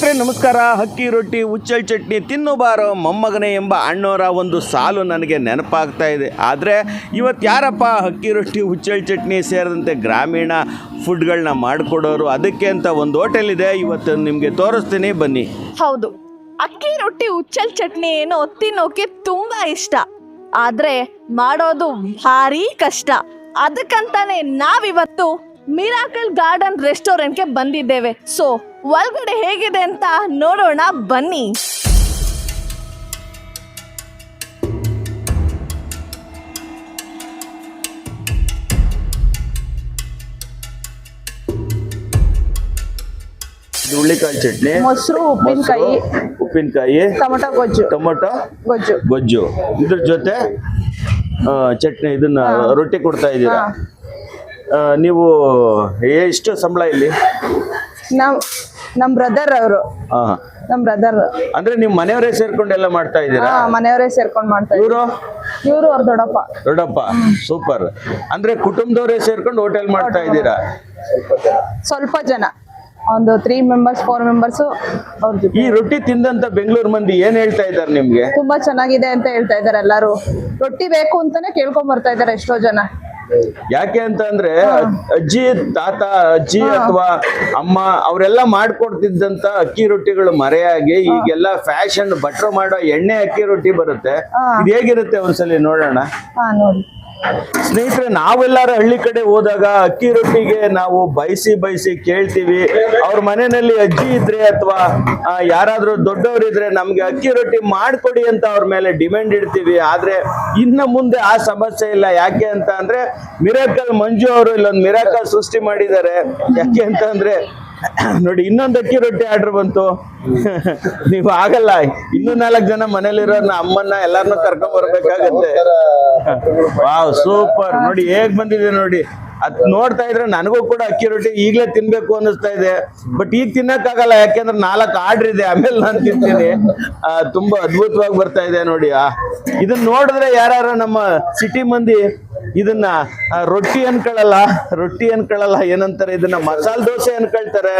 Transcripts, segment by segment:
ಸ್ನೇಹಿತರೆ, ನಮಸ್ಕಾರ. ಹಕ್ಕಿ ರೊಟ್ಟಿ ಉಚ್ಚಲ್ ಚಟ್ನಿ ತಿನ್ನು ಬಾರೋ ಮೊಮ್ಮಗನೇ ಎಂಬ ಅಣ್ಣವರ ಒಂದು ಸಾಲು ನನಗೆ ನೆನಪಾಗ್ತಾ ಇದೆ. ಆದರೆ ಇವತ್ತು ಯಾರಪ್ಪ ಹಕ್ಕಿ ರೊಟ್ಟಿ ಉಚ್ಚಲ್ ಚಟ್ನಿ ಸೇರಿದಂತೆ ಗ್ರಾಮೀಣ ಫುಡ್ಗಳನ್ನ ಮಾಡಿಕೊಡೋರು? ಅದಕ್ಕೆ ಅಂತ ಒಂದು ಹೋಟೆಲ್ ಇದೆ. ಇವತ್ತು ನಿಮಗೆ ತೋರಿಸ್ತೀನಿ. ಬನ್ನಿ. ಹೌದು. ಅಕ್ಕಿ ರೊಟ್ಟಿ ಉಚ್ಚಲ್ ಚಟ್ನಿ ಏನು ತಿನ್ನೋಕೆ ತುಂಬ ಇಷ್ಟ. ಆದರೆ ಮಾಡೋದು ಭಾರಿ ಕಷ್ಟ. ಅದಕ್ಕಂತಾನೆ ನಾವಿವತ್ತು ಮಿರಾಕಲ್ ಗಾರ್ಡನ್ ರೆಸ್ಟೋರೆಂಟ್ಗೆ ಬಂದಿದ್ದೇವೆ. ಸೊ ಒಳಗಡೆ ಹೇಗಿದೆ ಅಂತ ನೋಡೋಣ ಬನ್ನಿ. ಹುಳ್ಳಿಕಾಳು ಚಟ್ನಿ. ಮೊಸರು ಉಪ್ಪಿನಕಾಯಿ ಉಪ್ಪಿನಕಾಯಿ ಟೊಮೊಟೊ ಗೊಜ್ಜು. ಟೊಮೊಟೊ ಗೊಜ್ಜು. ಗೊಜ್ಜು. ಇದ್ರ ಜೊತೆ ಚಟ್ನಿ ಇದನ್ನ ರೊಟ್ಟಿ ಕೊಡ್ತಾ ಇದ್ದೀರಾ? ನೀವು ಎಷ್ಟು ಸಂಬಳ ಇಲ್ಲಿ? ನಮ್ ನಮ್ ಬ್ರದರ್ ಅವರು. ಹಾ. ನಮ್ ಬ್ರದರ್ ಅಂದ್ರೆ ನಿಮ್ ಮನೆಯವರೇ ಸೇರ್ಕೊಂಡು ಎಲ್ಲ ಮಾಡ್ತಾ ಇದ್ದೀರಾ? ಮನೆಯವರೇ ಸೇರ್ಕೊಂಡು ಮಾಡ್ತಾ ಇವರು? ಇವರು ಅವ್ರ ದೊಡ್ಡಪ್ಪ. ದೊಡ್ಡಪ್ಪ. ಸೂಪರ್. ಅಂದ್ರೆ ಕುಟುಂಬದವರೇ ಸೇರ್ಕೊಂಡು ಹೋಟೆಲ್ ಮಾಡ್ತಾ ಇದ್ದೀರಾ? ಸ್ವಲ್ಪ ಜನ. ಒಂದು ತ್ರೀ ಮೆಂಬರ್ಸ್ ಫೋರ್ ಮೆಂಬರ್ಸ್ ಅವ್ರ ಜೊತೆ. ಈ ರೊಟ್ಟಿ ತಿಂದಂತ ಬೆಂಗಳೂರು ಮಂದಿ ಏನ್ ಹೇಳ್ತಾ ಇದ್ದಾರೆ ನಿಮ್ಗೆ? ತುಂಬಾ ಚೆನ್ನಾಗಿದೆ ಅಂತ ಹೇಳ್ತಾ ಇದಾರೆ ಎಲ್ಲಾರು. ರೊಟ್ಟಿ ಬೇಕು ಅಂತಾನೆ ಕೇಳ್ಕೊಂಡ್ ಬರ್ತಾ ಇದಾರೆ ಎಷ್ಟೋ ಜನ. ಯಾಕೆ ಅಂತ ಅಂದ್ರೆ ಅಜ್ಜಿ ತಾತ ಅಜ್ಜಿ ಅಥವಾ ಅಮ್ಮ ಅವರೆಲ್ಲ ಮಾಡ್ಕೊಡ್ತಿದ್ದಂತ ಅಕ್ಕಿ ರೊಟ್ಟಿಗಳು ಮರೆಯಾಗಿ ಈಗೆಲ್ಲ ಫ್ಯಾಷನ್ ಭಟ್ರು ಮಾಡೋ ಎಣ್ಣೆ ಅಕ್ಕಿ ರೊಟ್ಟಿ ಬರುತ್ತೆ. ಇದು ಹೇಗಿರುತ್ತೆ ಒಂದ್ಸಲಿ ನೋಡೋಣ? ನೋಡಿ. ಸ್ನೇಹಿತರೆ, ನಾವೆಲ್ಲರೂ ಹಳ್ಳಿ ಕಡೆ ಹೋದಾಗ ಅಕ್ಕಿ ರೊಟ್ಟಿಗೆ ನಾವು ಬಯಸಿ ಬಯಸಿ ಕೇಳ್ತೀವಿ. ಅವ್ರ ಮನೆಯಲ್ಲಿ ಅಜ್ಜಿ ಇದ್ರೆ ಅಥವಾ ಯಾರಾದ್ರೂ ದೊಡ್ಡವ್ರು ಇದ್ರೆ ನಮ್ಗೆ ಅಕ್ಕಿ ರೊಟ್ಟಿ ಮಾಡ್ಕೊಡಿ ಅಂತ ಅವ್ರ ಮೇಲೆ ಡಿಮ್ಯಾಂಡ್ ಇಡ್ತೀವಿ. ಆದ್ರೆ, ಇನ್ನು ಮುಂದೆ ಆ ಸಮಸ್ಯೆ ಇಲ್ಲ. ಯಾಕೆ ಅಂತ ಅಂದ್ರೆ, ಮಿರಾಕಲ್ ಮಂಜು ಅವರು ಇಲ್ಲೊಂದು ಮಿರಾಕಲ್ ಸೃಷ್ಟಿ ಮಾಡಿದ್ದಾರೆ. ಯಾಕೆ ಅಂತ ಅಂದ್ರೆ ನೋಡಿ, ಇನ್ನೊಂದು ಅಕ್ಕಿ ರೊಟ್ಟಿ ಆರ್ಡರ್ ಬಂತು. ನೀವು ಆಗಲ್ಲ. ಇನ್ನೂ ನಾಲ್ಕು ಜನ ಮನೇಲಿರೋ ಅಮ್ಮನ್ನ ಎಲ್ಲಾರನ್ನ ಕರ್ಕೊಂಡ್ ಬರ್ಬೇಕಾಗತ್ತೆ. Wow, super. ನೋಡಿ, ಹೇಗ್ ಬಂದಿದೆ ನೋಡಿ. ಅದ್ ನೋಡ್ತಾ ಇದ್ರೆ ನನಗೂ ಕೂಡ ಅಕ್ಕಿ ರೊಟ್ಟಿ ಈಗ್ಲೇ ತಿನ್ಬೇಕು ಅನ್ನಿಸ್ತಾ ಇದೆ. ಬಟ್ ಈಗ ತಿನ್ನಕ್ಕಾಗಲ್ಲ, ಯಾಕೆಂದ್ರೆ ನಾಲ್ಕು ಆರ್ಡರ್ ಇದೆ. ಆಮೇಲೆ ನಾನು ತಿಂತೀನಿ. ತುಂಬಾ ಅದ್ಭುತವಾಗಿ ಬರ್ತಾ ಇದೆ ನೋಡಿ. ಇದನ್ನ ನೋಡಿದ್ರೆ ಯಾರು ನಮ್ಮ ಸಿಟಿ ಮಂದಿ ಇದನ್ನ ರೊಟ್ಟಿ ಅನ್ಕೊಳ್ಳಲ್ಲ ರೊಟ್ಟಿ ಅನ್ಕೊಳ್ಳಲ್ಲ ಏನಂತಾರೆ ಇದನ್ನ ಮಸಾಲೆ ದೋಸೆ ಅನ್ಕೊಳ್ತಾರೆ.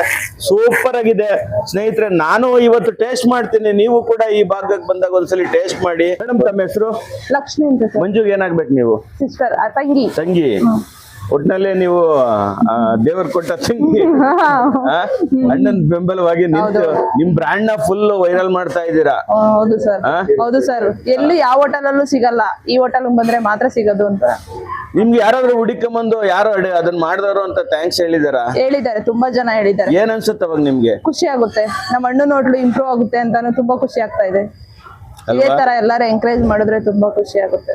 ಸೂಪರ್ ಆಗಿದೆ. ಸ್ನೇಹಿತರೆ ನಾನು ಇವತ್ತು ಟೇಸ್ಟ್ ಮಾಡ್ತೀನಿ. ನೀವು ಕೂಡ ಈ ಭಾಗಕ್ಕೆ ಬಂದಾಗ ಒಂದ್ಸಲಿ ಟೇಸ್ಟ್ ಮಾಡಿ. ಮೇಡಮ್ ತಮ್ಮ ಹೆಸರು? ಲಕ್ಷ್ಮಿ ಅಂತ ಮಂಜುಗೆ ಏನಾಗ್ಬೇಕು ನೀವು? ಸಿಸ್ಟರ್ ತಂಗಿ. ತಂಗಿ. ಒಟ್ನಲ್ಲಿ ನೀವು ದೇವರ ಕೊಟ್ಟ ತಂಗಿ? ಅಣ್ಣನ್ ಬೆಂಬಲವಾಗಿ ನಿಂತು ನಿಮ್ ಬ್ರ್ಯಾಂಡ್ನ ಫುಲ್ ವೈರಲ್ ಮಾಡ್ತಾ ಇದ್ದೀರಾ? ಹೌದು ಸರ್ ಹೌದು ಸರ್ ಎಲ್ಲಿ ಯಾವ ಹೋಟೆಲ್ ಅಲ್ಲೂ ಸಿಗಲ್ಲ. ಈ ಹೋಟೆಲ್ ಬಂದ್ರೆ ಮಾತ್ರ ಸಿಗೋದು ಅಂತ. ನಿಮ್ಗೆ ಯಾರಾದ್ರೂ ಹುಡುಕೊಂಬಂದು ಯಾರೋ ಯಾರು ಅದನ್ನ ಮಾಡಿದವರು ಅಂತ ಥ್ಯಾಂಕ್ಸ್ ಹೇಳಿದಾರ? ಹೇಳಿದ್ದಾರೆ ತುಂಬಾ ಜನ ಹೇಳಿದ್ದಾರೆ. ಏನ್ ಅನ್ಸುತ್ತೆ ಅವಾಗ ನಿಮ್ಗೆ? ಖುಷಿ ಆಗುತ್ತೆ. ನಮ್ಮ ಅಣ್ಣ ನೋಡ್ಲು ಇಂಪ್ರೂವ್ ಆಗುತ್ತೆ ಅಂತಾನು ತುಂಬಾ ಖುಷಿ ಆಗ್ತಾ ಇದೆ. ಇದೇ ತರ ಎಲ್ಲಾರು ಎಂಕರೇಜ್ ಮಾಡಿದ್ರೆ ತುಂಬಾ ಖುಷಿ ಆಗುತ್ತೆ.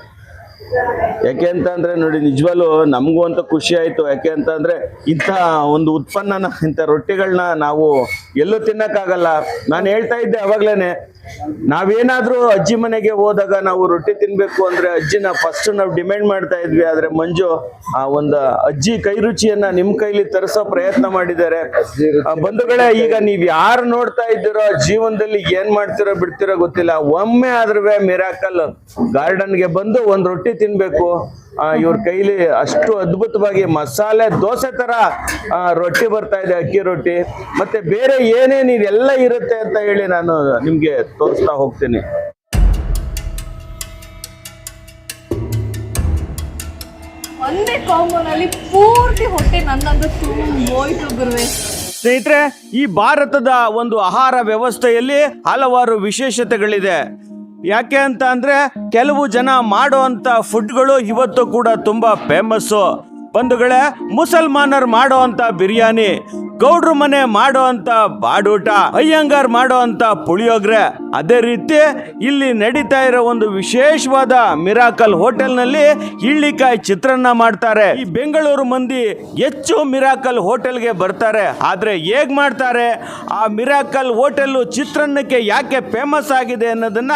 ಯಾಕೆ ಅಂತ ಅಂದ್ರೆ ನೋಡಿ, ನಿಜವಾಗ್ಲು ನಮಗೂ ಅಂತ ಖುಷಿ ಆಯ್ತು. ಯಾಕೆ ಅಂತ ಅಂದ್ರೆ ಇಂಥ ಒಂದು ಉತ್ಪನ್ನನ, ಇಂಥ ರೊಟ್ಟಿಗಳನ್ನ ನಾವು ಎಲ್ಲೂ ತಿನ್ನಕ್ಕಾಗಲ್ಲ. ನಾನು ಹೇಳ್ತಾ ಇದ್ದೆ ಅವಾಗ್ಲೇನೆ ನಾವೇನಾದ್ರೂ ಅಜ್ಜಿ ಮನೆಗೆ ಹೋದಾಗ ನಾವು ರೊಟ್ಟಿ ತಿನ್ಬೇಕು ಅಂದ್ರೆ ಅಜ್ಜಿನ ಫಸ್ಟ್ ನಾವು ಡಿಮ್ಯಾಂಡ್ ಮಾಡ್ತಾ ಇದ್ವಿ. ಆದ್ರೆ ಮಂಜು ಆ ಒಂದು ಅಜ್ಜಿ ಕೈ ರುಚಿಯನ್ನ ನಿಮ್ ಕೈಲಿ ತರಿಸೋ ಪ್ರಯತ್ನ ಮಾಡಿದ್ದಾರೆ. ಬಂಧುಗಳೇ, ಈಗ ನೀವ್ ಯಾರು ನೋಡ್ತಾ ಇದ್ದೀರೋ, ಜೀವನದಲ್ಲಿ ಏನ್ ಮಾಡ್ತಿರೋ ಬಿಡ್ತಿರೋ ಗೊತ್ತಿಲ್ಲ. ಒಮ್ಮೆ ಆದ್ರೂ ಮಿರಾಕಲ್ ಗಾರ್ಡನ್ಗೆ ಬಂದು ಒಂದ್ ರೊಟ್ಟಿ ತಿನ್ಬೇಕು. ಇವ್ರ ಕೈಲಿ ಅಷ್ಟು ಅದ್ಭುತವಾಗಿ ಮಸಾಲೆ ದೋಸೆ ತರ ರೊಟ್ಟಿ ಬರ್ತಾ ಇದೆ ಅಕ್ಕಿ ರೊಟ್ಟಿ. ಮತ್ತೆ ಬೇರೆ ಏನೇನು ಇದೆಲ್ಲ ಇರುತ್ತೆ ಅಂತ ಹೇಳಿ ನಾನು ನಿಮ್ಗೆ ತೋರಿಸ್ತಾ ಹೋಗ್ತೀನಿ. ಒಂದೇ ಕಾಂಬೋನಲ್ಲಿ ಪೂರ್ತಿ ಹೊಟ್ಟೆ ಗುರುವೆ. ಸ್ನೇಹಿತರೆ ಈ ಭಾರತದ ಒಂದು ಆಹಾರ ವ್ಯವಸ್ಥೆಯಲ್ಲಿ ಹಲವಾರು ವಿಶೇಷತೆಗಳಿದೆ. ಯಾಕೆ ಅಂತ ಅಂದ್ರೆ ಕೆಲವು ಜನ ಮಾಡುವಂತ ಫುಡ್ಗಳು ಇವತ್ತು ಕೂಡ ತುಂಬಾ ಫೇಮಸ್ಸು ಬಂಧುಗಳೇ, ಮುಸಲ್ಮಾನರು ಮಾಡುವಂತ ಬಿರಿಯಾನಿ, ಗೌಡ್ರ ಮನೆ ಮಾಡುವಂತ ಬಾಡೂಟ, ಅಯ್ಯಂಗಾರ್ ಮಾಡುವಂತ ಪುಳಿಯೋಗ್ರೆ. ಅದೇ ರೀತಿ ಇಲ್ಲಿ ನಡೀತಾ ಇರೋ ಒಂದು ವಿಶೇಷವಾದ ಮಿರಾಕಲ್ ಹೋಟೆಲ್ನಲ್ಲಿ ಇಳ್ಳಿಕಾಯಿ ಚಿತ್ರಾನ್ನ ಮಾಡ್ತಾರೆ. ಈ ಬೆಂಗಳೂರು ಮಂದಿ ಹೆಚ್ಚು ಮಿರಾಕಲ್ ಹೋಟೆಲ್ಗೆ ಬರ್ತಾರೆ. ಆದರೆ ಹೇಗ್ ಮಾಡ್ತಾರೆ? ಆ ಮಿರಾಕಲ್ ಹೋಟೆಲ್ ಚಿತ್ರಾನ್ನಕ್ಕೆ ಯಾಕೆ ಫೇಮಸ್ ಆಗಿದೆ ಅನ್ನೋದನ್ನ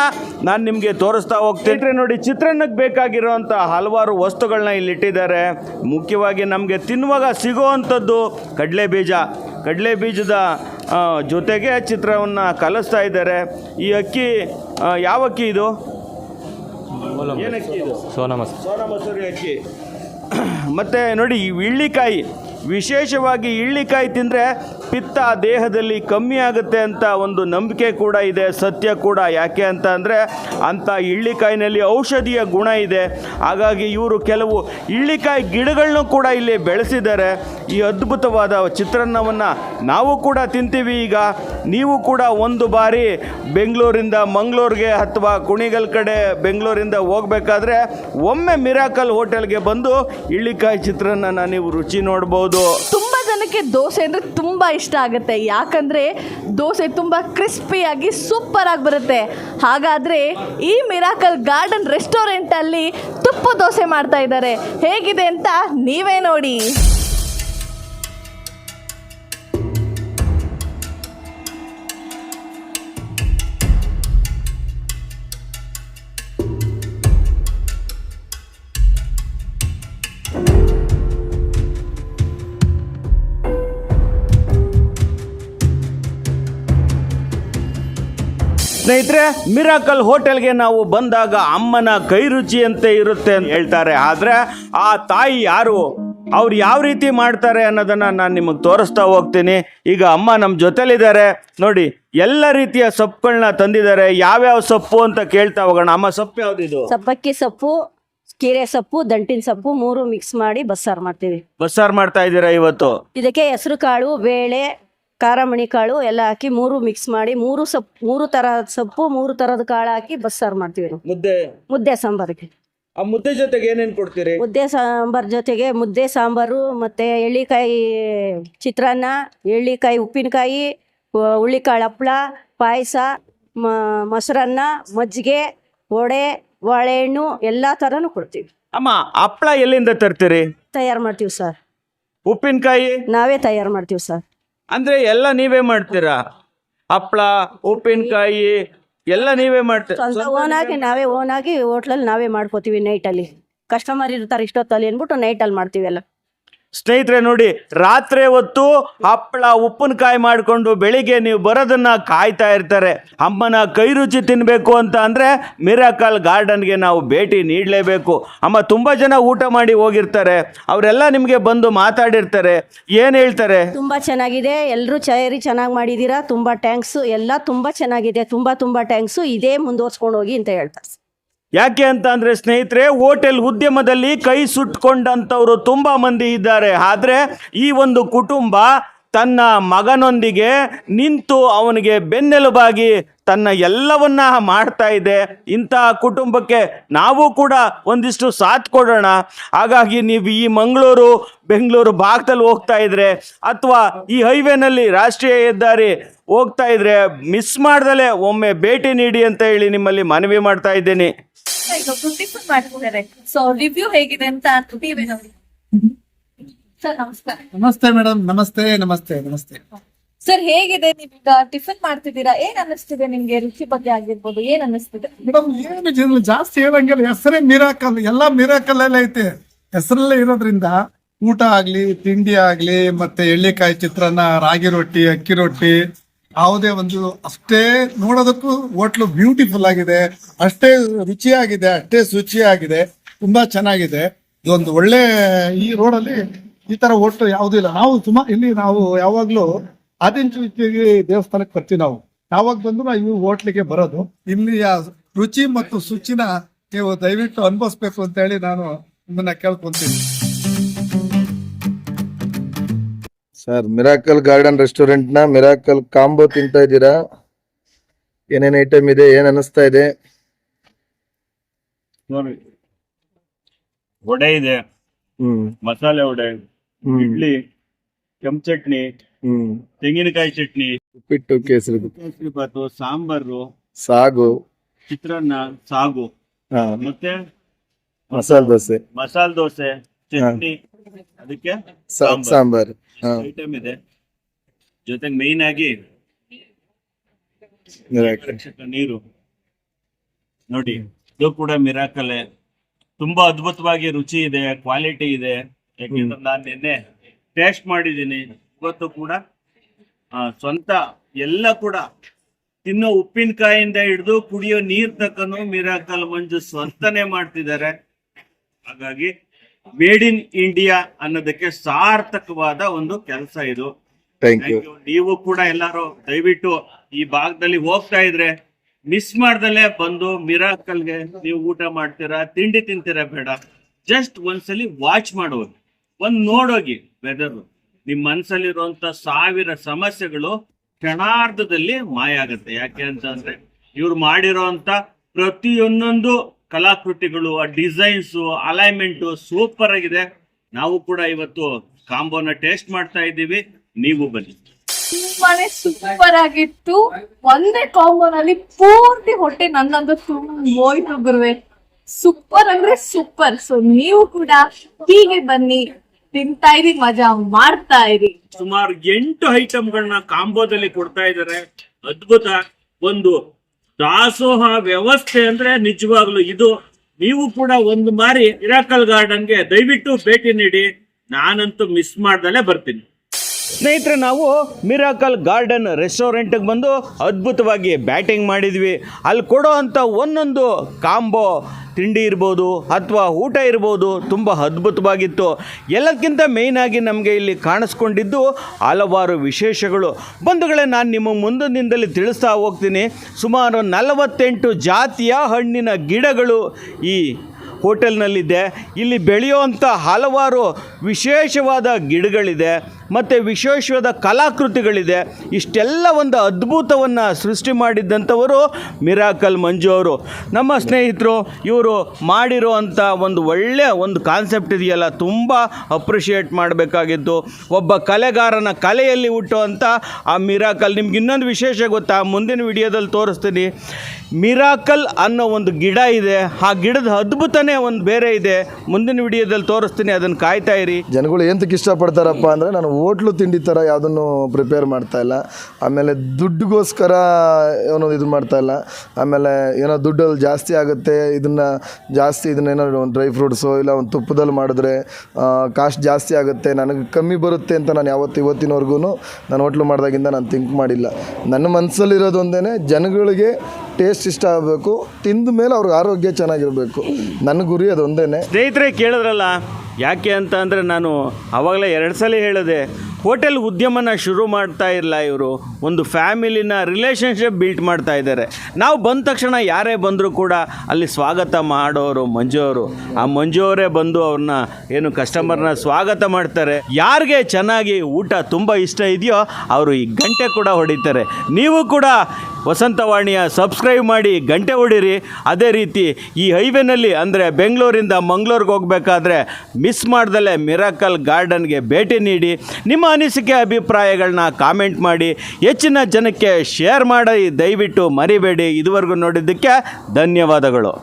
ನಾನು ನಿಮಗೆ ತೋರಿಸ್ತಾ ಹೋಗ್ತೀನಿ. ನೋಡಿ, ಚಿತ್ರಾನ್ನಕ್ಕೆ ಬೇಕಾಗಿರುವಂತಹ ಹಲವಾರು ವಸ್ತುಗಳನ್ನ ಇಲ್ಲಿ ಇಟ್ಟಿದ್ದಾರೆ. ಮುಖ್ಯವಾಗಿ ನಮಗೆ ತಿನ್ನುವಾಗ ಸಿಗುವಂಥದ್ದು ಕಡಲೆ ಬೀಜ ಕಡಲೆ ಬೀಜದ ಜೊತೆಗೆ ಚಿತ್ರವನ್ನು ಕಲಿಸ್ತಾ ಇದ್ದಾರೆ. ಈ ಅಕ್ಕಿ ಯಾವ ಅಕ್ಕಿ ಇದು? ಏನಕ್ಕಿ ಇದು? ಸೋನಾ ಮಸೂರಿ. ಸೋನಾ ಮಸೂರಿ ಅಕ್ಕಿ. ಮತ್ತು ನೋಡಿ ಈ ಇಳ್ಳಿಕಾಯಿ ವಿಶೇಷವಾಗಿ ಇಳ್ಳಿಕಾಯಿ ತಿಂದರೆ ಪಿತ್ತ ದೇಹದಲ್ಲಿ ಕಮ್ಮಿ ಆಗುತ್ತೆ ಅಂತ ಒಂದು ನಂಬಿಕೆ ಕೂಡ ಇದೆ, ಸತ್ಯ ಕೂಡ. ಯಾಕೆ ಅಂತ ಅಂದರೆ ಅಂಥ ಇಳ್ಳಿಕಾಯಿನಲ್ಲಿ ಔಷಧಿಯ ಗುಣ ಇದೆ. ಹಾಗಾಗಿ ಇವರು ಕೆಲವು ಇಳ್ಳಿಕಾಯಿ ಗಿಡಗಳನ್ನೂ ಕೂಡ ಇಲ್ಲಿ ಬೆಳೆಸಿದ್ದಾರೆ. ಈ ಅದ್ಭುತವಾದ ಚಿತ್ರಾನ್ನವನ್ನು ನಾವು ಕೂಡ ತಿಂತೀವಿ ಈಗ. ನೀವು ಕೂಡ ಒಂದು ಬಾರಿ ಬೆಂಗಳೂರಿಂದ ಮಂಗಳೂರಿಗೆ ಅಥವಾ ಕುಣಿಗಲ್ ಕಡೆ ಬೆಂಗಳೂರಿಂದ ಹೋಗಬೇಕಾದ್ರೆ ಒಮ್ಮೆ ಮಿರಾಕಲ್ ಹೋಟೆಲ್ಗೆ ಬಂದು ಇಳ್ಳಿಕಾಯಿ ಚಿತ್ರಾನ್ನ ನೀವು ರುಚಿ ನೋಡ್ಬೋದು. ಜನಕ್ಕೆ ದೋಸೆ ಅಂದರೆ ತುಂಬ ಇಷ್ಟ ಆಗುತ್ತೆ. ಯಾಕಂದರೆ ದೋಸೆ ತುಂಬ ಕ್ರಿಸ್ಪಿಯಾಗಿ ಸೂಪರ್ ಆಗಿ ಬರುತ್ತೆ. ಹಾಗಾದರೆ ಈ ಮಿರಾಕಲ್ ಗಾರ್ಡನ್ ರೆಸ್ಟೋರೆಂಟಲ್ಲಿ ತುಪ್ಪ ದೋಸೆ ಮಾಡ್ತಾ ಇದ್ದಾರೆ. ಹೇಗಿದೆ ಅಂತ ನೀವೇ ನೋಡಿ. ಸ್ನೇಹಿತರೆ ಮಿರಾಕಲ್ ಹೋಟೆಲ್ಗೆ ನಾವು ಬಂದಾಗ ಅಮ್ಮನ ಕೈ ರುಚಿಯಂತೆ ಇರುತ್ತೆ ಅಂತ ಹೇಳ್ತಾರೆ. ಆದ್ರೆ ಆ ತಾಯಿ ಯಾರು? ಅವ್ರು ಯಾವ ರೀತಿ ಮಾಡ್ತಾರೆ ಅನ್ನೋದನ್ನ ನಾನು ನಿಮಗೆ ತೋರಿಸ್ತಾ ಹೋಗ್ತೀನಿ. ಈಗ ಅಮ್ಮ ನಮ್ಮ ಜೊತೆಲಿದ್ದಾರೆ. ನೋಡಿ ಎಲ್ಲ ರೀತಿಯ ಸೊಪ್ಪುಗಳನ್ನ ತಂದಿದ್ದಾರೆ. ಯಾವ್ಯಾವ ಸೊಪ್ಪು ಅಂತ ಕೇಳ್ತಾ ಹೋಗೋಣ. ಅಮ್ಮ ಸೊಪ್ಪು ಯಾವ್ದಿದು ಸಬ್ಬಕ್ಕಿ ಸೊಪ್ಪು ಕೀರೆ ಸೊಪ್ಪು ದಂಟಿನ ಸೊಪ್ಪು ಮೂರು ಮಿಕ್ಸ್ ಮಾಡಿ ಬಸ್ಸಾರು ಮಾಡ್ತೀವಿ. ಬಸ್ಸಾರು ಮಾಡ್ತಾ ಇದ್ದೀರಾ ಇವತ್ತು? ಇದಕ್ಕೆ ಹೆಸರು ಕಾಳು ಬೇಳೆ ಖಾರಮಣಿ ಕಾಳು ಎಲ್ಲ ಹಾಕಿ ಮೂರು ಮಿಕ್ಸ್ ಮಾಡಿ ಮೂರು ಸೊಪ್ಪು ಮೂರು ಥರದ ಸೊಪ್ಪು ಮೂರು ಥರದ ಕಾಳು ಹಾಕಿ ಬಸ್ಸಾರು ಮಾಡ್ತೀವಿ ನಾವು. ಮುದ್ದೆ? ಮುದ್ದೆ ಸಾಂಬಾರಿಗೆ. ಆ ಮುದ್ದೆ ಜೊತೆಗೆ ಏನೇನು ಕೊಡ್ತೀರಿ? ಮುದ್ದೆ ಸಾಂಬಾರ್ ಜೊತೆಗೆ ಮುದ್ದೆ ಸಾಂಬಾರು ಮತ್ತು ಎಳ್ಳಿಕಾಯಿ ಚಿತ್ರಾನ್ನ ಎಳ್ಳಿಕಾಯಿ ಉಪ್ಪಿನಕಾಯಿ ವ- ಹುಳ್ಳಿಕಾಳು ಹಪ್ಳ ಪಾಯಸ ಮೊಸರನ್ನ ಮಜ್ಜಿಗೆ ವಡೆ ಬಾಳೆಹಣ್ಣು ಎಲ್ಲ ಥರನೂ ಕೊಡ್ತೀವಿ. ಅಮ್ಮ ಹಪ್ಳ ಎಲ್ಲಿಂದ ತರ್ತೀರಿ? ತಯಾರು ಮಾಡ್ತೀವಿ ಸರ್. ಉಪ್ಪಿನಕಾಯಿ? ನಾವೇ ತಯಾರು ಮಾಡ್ತೀವಿ ಸರ್. ಅಂದ್ರೆ ಎಲ್ಲ ನೀವೇ ಮಾಡ್ತೀರಾ? ಹಪ್ಳ ಉಪ್ಪಿನಕಾಯಿ ಎಲ್ಲ ನೀವೇ ಮಾಡ್ತೀರಾ ನಾವೇ ಓನಾಗಿ ನಾವೇ ಓನಾಗಿ ಹೋಟ್ಲಲ್ಲಿ ನಾವೇ ಮಾಡ್ಕೋತೀವಿ ಅಲ್ಲಿ ಕಸ್ಟಮರ್ ಇರ್ತಾರೆ ಇಷ್ಟೊತ್ತಲ್ಲಿ ಅಂದ್ಬಿಟ್ಟು ಅಲ್ಲಿ ಮಾಡ್ತೀವಿ ಎಲ್ಲ. ಸ್ನೇಹಿತರೆ ನೋಡಿ, ರಾತ್ರಿ ಹೊತ್ತು ಹಪ್ಪಳ ಉಪ್ಪಿನಕಾಯಿ ಮಾಡಿಕೊಂಡು ಬೆಳಿಗ್ಗೆ ನೀವು ಬರೋದನ್ನ ಕಾಯ್ತಾ ಇರ್ತಾರೆ. ಅಮ್ಮನ ಕೈ ರುಚಿ ತಿನ್ನಬೇಕು ಅಂತ ಅಂದರೆ ಮಿರಾಕಲ್ ಗಾರ್ಡನ್ಗೆ ನಾವು ಭೇಟಿ ನೀಡಲೇಬೇಕು. ಅಮ್ಮ ತುಂಬ ಜನ ಊಟ ಮಾಡಿ ಹೋಗಿರ್ತಾರೆ. ಅವರೆಲ್ಲ ನಿಮಗೆ ಬಂದು ಮಾತಾಡಿರ್ತಾರೆ. ಏನು ಹೇಳ್ತಾರೆ? ತುಂಬ ಚೆನ್ನಾಗಿದೆ. ಎಲ್ಲರೂ ಚೇರಿ ಚೆನ್ನಾಗಿ ಮಾಡಿದ್ದೀರಾ ತುಂಬ ಟ್ಯಾಂಕ್ಸು ಎಲ್ಲ ತುಂಬ ಚೆನ್ನಾಗಿದೆ. ತುಂಬ ತುಂಬ ಟ್ಯಾಂಕ್ಸು ಇದೇ ಮುಂದುವರ್ಸ್ಕೊಂಡು ಹೋಗಿ ಅಂತ ಹೇಳ್ತಾರೆ. ಯಾಕೆ ಅಂತ ಅಂದರೆ ಸ್ನೇಹಿತರೆ, ಹೋಟೆಲ್ ಉದ್ಯಮದಲ್ಲಿ ಕೈ ಸುಟ್ಕೊಂಡಂಥವರು ತುಂಬ ಮಂದಿ ಇದ್ದಾರೆ. ಆದರೆ ಈ ಒಂದು ಕುಟುಂಬ ತನ್ನ ಮಗನೊಂದಿಗೆ ನಿಂತು ಅವನಿಗೆ ಬೆನ್ನೆಲುಬಾಗಿ ತನ್ನ ಎಲ್ಲವನ್ನ ಮಾಡ್ತಾ ಇದೆ. ಇಂತಹ ಕುಟುಂಬಕ್ಕೆ ನಾವು ಕೂಡ ಒಂದಿಷ್ಟು ಸಾಥ್ ಕೊಡೋಣ. ಹಾಗಾಗಿ ನೀವು ಈ ಮಂಗಳೂರು, ಬೆಂಗಳೂರು ಭಾಗದಲ್ಲಿ ಹೋಗ್ತಾ ಇದ್ರೆ ಅಥವಾ ಈ ಹೈವೇನಲ್ಲಿ ರಾಷ್ಟ್ರೀಯ ಹೆದ್ದಾರಿ ಹೋಗ್ತಾ ಇದ್ರೆ ಮಿಸ್ ಮಾಡ್ದಲೇ ಒಮ್ಮೆ ಭೇಟಿ ನೀಡಿ ಅಂತ ಹೇಳಿ ನಿಮ್ಮಲ್ಲಿ ಮನವಿ ಮಾಡ್ತಾ ಇದ್ದೀನಿ. ಟಿಫನ್ ಮಾಡ್ತಿದ್ದಾರೆ ಸೊ ರಿವ್ಯೂ ಹೇಗಿದೆ ಅಂತ ನೀವೇ ನೋಡಿ. ಸರ್ ನಮಸ್ಕಾರ. ನಮಸ್ತೆ ಮೇಡಮ್ ನಮಸ್ತೆ ನಮಸ್ತೆ ನಮಸ್ತೆ. ಸರ್ ಹೇಗಿದೆ ನೀವೀಗ ಟಿಫಿನ್ ಮಾಡ್ತಿದ್ದೀರಾ? ಏನ್ ಅನ್ನಿಸ್ತಿದೆ ನಿಮ್ಗೆ? ರುಚಿ ಬಗ್ಗೆ ಆಗಿರ್ಬೋದು. ಏನ್ ಅನ್ನಿಸ್ತಿದೆ? ಮೇಡಮ್ ಏನು ಜನ ಜಾಸ್ತಿ ಹೇಳಂಗಿಲ್ಲ. ಹೆಸರೇ ಮಿರಾಕಲ್ ಎಲ್ಲಾ ಮಿರಾಕಲ್ ಎಲ್ಲ ಐತೆ. ಹೆಸರಲ್ಲೇ ಇರೋದ್ರಿಂದ ಊಟ ಆಗ್ಲಿ ತಿಂಡಿ ಆಗ್ಲಿ ಮತ್ತೆ ಎಳ್ಳಿಕಾಯಿ ಚಿತ್ರಾನ್ನ ರಾಗಿ ರೊಟ್ಟಿ ಅಕ್ಕಿ ರೊಟ್ಟಿ ಯಾವುದೇ ಒಂದು ಅಷ್ಟೇ ನೋಡೋದಕ್ಕೂ ಹೋಟ್ಲು ಬ್ಯೂಟಿಫುಲ್ ಆಗಿದೆ, ಅಷ್ಟೇ ರುಚಿಯಾಗಿದೆ, ಅಷ್ಟೇ ಶುಚಿಯಾಗಿದೆ, ತುಂಬಾ ಚೆನ್ನಾಗಿದೆ. ಇದೊಂದು ಒಳ್ಳೆ, ಈ ರೋಡಲ್ಲಿ ಈ ತರ ಹೋಟ್ಲು ಯಾವುದೂ ಇಲ್ಲ. ನಾವು ಸುಮಾ, ಇಲ್ಲಿ ನಾವು ಯಾವಾಗ್ಲೂ ಆದಿಂಚು ದೇವಸ್ಥಾನಕ್ಕೆ ಬರ್ತೀವಿ ನಾವು. ಯಾವಾಗ ಬಂದ್ರು ಇವು ಹೋಟ್ಲಿಗೆ ಬರೋದು. ಇಲ್ಲಿಯ ರುಚಿ ಮತ್ತು ಶುಚಿನ ನೀವು ದಯವಿಟ್ಟು ಅನುಭವಿಸ್ಬೇಕು ಅಂತ ಹೇಳಿ ನಾನು ನಿಮ್ಮನ್ನ ಕೇಳ್ಕೊಂತೀನಿ. ಸರ್ ಮಿರಾಕಲ್ ಗಾರ್ಡನ್ ರೆಸ್ಟೋರೆಂಟ್ನ ಮಿರಾಕಲ್ ಕಾಂಬೋ ತಿಂತಾ ಇದ್ದೀರಾ? ಏನೇನ್ ಐಟಮ್ ಇದೆ ಏನ್ ಅನಿಸ್ತಾ ಇದೆ? ನೋಡಿ ವಡೆ ಇದೆ ಹ್ಮ್. ಮಸಾಲೆ ವಡೆ ಹ್ಮ್. ಇಡ್ಲಿ ಕೆಂಪ್ ಚಟ್ನಿ ಹ್ಮ್. ತೆಂಗಿನಕಾಯಿ ಚಟ್ನಿ ಉಪ್ಪಿಟ್ಟು ಕೇಸರಿ ಕೇಸರಿ ಬಾತು ಸಾಂಬಾರು ಸಾಗು. ಚಿತ್ರಾನ್ನ ಸಾಗು. ಹಾ. ಮತ್ತೆ ಮಸಾಲ ದೋಸೆ. ಮಸಾಲ ದೋಸೆ ಚಟ್ನಿ ಅದಕ್ಕೆ ಸಾಂಬಾರ್. ಐಟಮ್ ಇದೆ. ಜೊತೆಗೆ ಮೇನ್ ಆಗಿ ರಕ್ಷಕ ನೀರು. ನೋಡಿ ಇದು ಕೂಡ ಮಿರಾಕಲೆ ತುಂಬಾ ಅದ್ಭುತವಾಗಿ ರುಚಿ ಇದೆ ಕ್ವಾಲಿಟಿ ಇದೆ. ಯಾಕೆಂದ್ರೆ ನಾನು ನಿನ್ನೆ ಟೇಸ್ಟ್ ಮಾಡಿದೀನಿ ಇವತ್ತು ಕೂಡ ಸ್ವಂತ ಎಲ್ಲ ಕೂಡ ತಿನ್ನೋ ಉಪ್ಪಿನಕಾಯಿಂದ ಹಿಡಿದು ಕುಡಿಯೋ ನೀರ್ ತಕ್ಕನು ಮಿರಾಕಲ್ ಮಂಜು ಸ್ವಂತನೇ ಮಾಡ್ತಿದ್ದಾರೆ. ಹಾಗಾಗಿ ಮೇಡ್ ಇನ್ ಇಂಡಿಯಾ ಅನ್ನೋದಕ್ಕೆ ಸಾರ್ಥಕವಾದ ಒಂದು ಕೆಲಸ ಇದು. ನೀವು ಕೂಡ ಎಲ್ಲಾರು ದಯವಿಟ್ಟು ಈ ಭಾಗದಲ್ಲಿ ಹೋಗ್ತಾ ಇದ್ರೆ ಮಿಸ್ ಮಾಡ್ದಲ್ಲೇ ಬಂದು ಮಿರಾಕಲ್ಗೆ ನೀವು ಊಟ ಮಾಡ್ತೀರಾ ತಿಂಡಿ ತಿಂತೀರಾ ಬೇಡ. ಜಸ್ಟ್ ಒಂದ್ಸಲಿ ವಾಚ್ ಮಾಡೋಗಿ ಒಂದ್ ನೋಡೋಗಿ ವೆದರ್ ನಿಮ್ ಮನ್ಸಲ್ಲಿರುವಂತ ಸಾವಿರ ಸಮಸ್ಯೆಗಳು ಕ್ಷಣಾರ್ಧದಲ್ಲಿ ಮಾಯ ಆಗುತ್ತೆ ಯಾಕೆ ಅಂತಂದ್ರೆ ಇವ್ರು ಮಾಡಿರೋಂತ ಪ್ರತಿಯೊಂದೊಂದು ಕಲಾಕೃತಿಗಳು ಆ ಡಿಸೈನ್ಸ್ ಅಲೈನ್ಮೆಂಟ್ ಸೂಪರ್ ಆಗಿದೆ. ನಾವು ಕೂಡ ಇವತ್ತು ಕಾಂಬೋನ ಟೇಸ್ಟ್ ಮಾಡ್ತಾ ಇದ್ದೀವಿ. ನೀವು ಬನ್ನಿ. ತುಂಬಾನೇ ಸೂಪರ್ ಆಗಿತ್ತು. ಒಂದೇ ಕಾಂಬೋನಲ್ಲಿ ಪೂರ್ತಿ ಹೊಟ್ಟೆ ನನ್ನಂದು ತುಂಬೋಯ್ತು ಗುರುವೆ. ಸೂಪರ್ ಅಂದ್ರೆ ಸೂಪರ್ ಸೊ ನೀವು ಕೂಡ ಹೀಗೆ ಬನ್ನಿ. ತಿಂತಾ ಇರಿ ಮಜಾ ಮಾಡ್ತಾ ಇರಿ. ಸುಮಾರು ಎಂಟು ಐಟಮ್ಗಳನ್ನ ಕಾಂಬೋದಲ್ಲಿ ಕೊಡ್ತಾ ಇದ್ದಾರೆ. ಅದ್ಭುತ. ಒಂದು ದಾಸೋಹ ವ್ಯವಸ್ಥೆ ಅಂದ್ರೆ ನಿಜವಾಗ್ಲು ಇದು. ನೀವು ಕೂಡ ಒಂದು ಮಾರಿ ಇರಾಕಲ್ ಗಾರ್ಡನ್ಗೆ ದಯವಿಟ್ಟು ಭೇಟಿ ನೀಡಿ. ನಾನಂತೂ ಮಿಸ್ ಮಾಡ್ದಲೇ ಬರ್ತೀನಿ. ಸ್ನೇಹಿತರೆ, ನಾವು ಮಿರಾಕಲ್ ಗಾರ್ಡನ್ ರೆಸ್ಟೋರೆಂಟಿಗೆ ಬಂದು ಅದ್ಭುತವಾಗಿ ಬ್ಯಾಟಿಂಗ್ ಮಾಡಿದ್ವಿ. ಅಲ್ಲಿ ಕೊಡೋ ಅಂಥ ಒಂದೊಂದು ಕಾಂಬೋ ತಿಂಡಿ ಇರ್ಬೋದು ಅಥವಾ ಊಟ ಇರ್ಬೋದು ತುಂಬ ಅದ್ಭುತವಾಗಿತ್ತು. ಎಲ್ಲಕ್ಕಿಂತ ಮೇಯ್ನಾಗಿ ನಮಗೆ ಇಲ್ಲಿ ಕಾಣಿಸ್ಕೊಂಡಿದ್ದು ಹಲವಾರು ವಿಶೇಷಗಳು. ಬಂಧುಗಳೇ, ನಾನು ನಿಮ್ಮ ಮುಂದಿನಿಂದಲೇ ತಿಳಿಸ್ತಾ ಹೋಗ್ತೀನಿ. ಸುಮಾರು ನಲವತ್ತೆಂಟು ಜಾತಿಯ ಹಣ್ಣಿನ ಗಿಡಗಳು ಈ ಹೋಟೆಲ್ನಲ್ಲಿದೆ. ಇಲ್ಲಿ ಬೆಳೆಯುವಂಥ ಹಲವಾರು ವಿಶೇಷವಾದ ಗಿಡಗಳಿದೆ. ಮತ್ತು ವಿಶ್ವೇಶ್ವರದ ಕಲಾಕೃತಿಗಳಿದೆ. ಇಷ್ಟೆಲ್ಲ ಒಂದು ಅದ್ಭುತವನ್ನು ಸೃಷ್ಟಿ ಮಾಡಿದ್ದಂಥವರು ಮಿರಾಕಲ್ ಮಂಜು ಅವರು. ನಮ್ಮ ಸ್ನೇಹಿತರು, ಇವರು ಮಾಡಿರುವಂಥ ಒಂದು ಒಳ್ಳೆಯ ಒಂದು ಕಾನ್ಸೆಪ್ಟ್ ಇದೆಯಲ್ಲ, ತುಂಬ ಅಪ್ರಿಷಿಯೇಟ್ ಮಾಡಬೇಕಾಗಿತ್ತು. ಒಬ್ಬ ಕಲೆಗಾರನ ಕಲೆಯಲ್ಲಿ ಹುಟ್ಟುವಂಥ ಆ ಮಿರಾಕಲ್. ನಿಮ್ಗೆ ಇನ್ನೊಂದು ವಿಶೇಷ ಗೊತ್ತಾ? ಮುಂದಿನ ವಿಡಿಯೋದಲ್ಲಿ ತೋರಿಸ್ತೀನಿ. ಮಿರಾಕಲ್ ಅನ್ನೋ ಒಂದು ಗಿಡ ಇದೆ. ಆ ಗಿಡದ ಅದ್ಭುತನೇ ಒಂದು ಬೇರೆ ಇದೆ. ಮುಂದಿನ ವಿಡಿಯೋದಲ್ಲಿ ತೋರಿಸ್ತೀನಿ, ಅದನ್ನು ಕಾಯ್ತಾ ಇರಿ. ಜನಗಳು ಎಂತಕ್ಕೆ ಇಷ್ಟಪಡ್ತಾರಪ್ಪ ಅಂದರೆ, ನಾನು ಹೋಟ್ಲು ತಿಂಡಿ ಥರ ಯಾವುದನ್ನು ಪ್ರಿಪೇರ್ ಮಾಡ್ತಾ ಇಲ್ಲ. ಆಮೇಲೆ ದುಡ್ಡುಗೋಸ್ಕರ ಏನೋ ಇದು ಮಾಡ್ತಾ ಇಲ್ಲ. ಆಮೇಲೆ ಏನೋ ದುಡ್ಡಲ್ಲಿ ಜಾಸ್ತಿ ಆಗುತ್ತೆ, ಇದನ್ನು ಜಾಸ್ತಿ ಇದನ್ನೇನೋ ಒಂದು ಡ್ರೈ ಫ್ರೂಟ್ಸು ಇಲ್ಲ ಒಂದು ತುಪ್ಪದಲ್ಲಿ ಮಾಡಿದ್ರೆ ಕಾಸ್ಟ್ ಜಾಸ್ತಿ ಆಗುತ್ತೆ, ನನಗೆ ಕಮ್ಮಿ ಬರುತ್ತೆ ಅಂತ ನಾನು ಯಾವತ್ತು ಇವತ್ತಿನವರೆಗೂ ನಾನು ಹೋಟ್ಲು ಮಾಡಿದಾಗಿಂದ ನಾನು ಥಿಂಕ್ ಮಾಡಿಲ್ಲ. ನನ್ನ ಮನಸ್ಸಲ್ಲಿರೋದೊಂದೇ ಜನಗಳಿಗೆ ಟೇಸ್ಟ್ ಇಷ್ಟ ಆಗಬೇಕು. ತಿಂದ ಮೇಲೆ ಅವ್ರಿಗೆ ಆರೋಗ್ಯ ಚೆನ್ನಾಗಿರಬೇಕು. ನನ್ನ ಗುರಿ ಒಂದೇ ಸ್ನೇಹಿತರೆ, ಕೇಳಿದ್ರಲ್ಲ? ಯಾಕೆ ಅಂತ ಅಂದರೆ ನಾನು ಆವಾಗಲೇ ಎರಡು ಸಲ ಹೇಳಿದೆ. ಹೋಟೆಲ್ ಉದ್ಯಮನ ಶುರು ಮಾಡ್ತಾ ಇರಲ್ಲ ಇವರು. ಒಂದು ಫ್ಯಾಮಿಲಿನ ರಿಲೇಷನ್ಶಿಪ್ ಬಿಲ್ಟ್ ಮಾಡ್ತಾ ಇದ್ದಾರೆ. ನಾವು ಬಂದ ತಕ್ಷಣ ಯಾರೇ ಬಂದರೂ ಕೂಡ ಅಲ್ಲಿ ಸ್ವಾಗತ ಮಾಡೋರು ಮಂಜು ಅವರು ಆ ಮಂಜು ಅವರೇ ಬಂದು ಅವ್ರನ್ನ ಏನು ಕಸ್ಟಮರ್ನ ಸ್ವಾಗತ ಮಾಡ್ತಾರೆ. ಯಾರಿಗೆ ಚೆನ್ನಾಗಿ ಊಟ ತುಂಬ ಇಷ್ಟ ಇದೆಯೋ ಅವರು ಈ ಗಂಟೆ ಕೂಡ ಹೊಡಿತಾರೆ. ನೀವು ಕೂಡ ವಸಂತವಾಣಿಯ ಸಬ್ಸ್ಕ್ರೈಬ್ ಮಾಡಿ ಗಂಟೆ ಹೊಡಿರಿ. ಅದೇ ರೀತಿ ಈ ಹೈವೇನಲ್ಲಿ ಅಂದರೆ ಬೆಂಗಳೂರಿಂದ ಮಂಗಳೂರಿಗೆ ಹೋಗಬೇಕಾದ್ರೆ ಮಿಸ್ ಮಾಡ್ದಲೇ ಮಿರಾಕಲ್ ಗಾರ್ಡನ್ಗೆ ಭೇಟಿ ನೀಡಿ. ನಿಮ್ಮ ಅನಿಸಿಕೆ ಅಭಿಪ್ರಾಯಗಳನ್ನ ಕಾಮೆಂಟ್ ಮಾಡಿ. ಹೆಚ್ಚಿನ ಜನಕ್ಕೆ ಶೇರ್ ಮಾಡಿ. ದಯವಿಟ್ಟು ಮರಿಬೇಡಿ. ಇದುವರೆಗೂ ನೋಡಿದ್ದಕ್ಕೆ ಧನ್ಯವಾದಗಳು.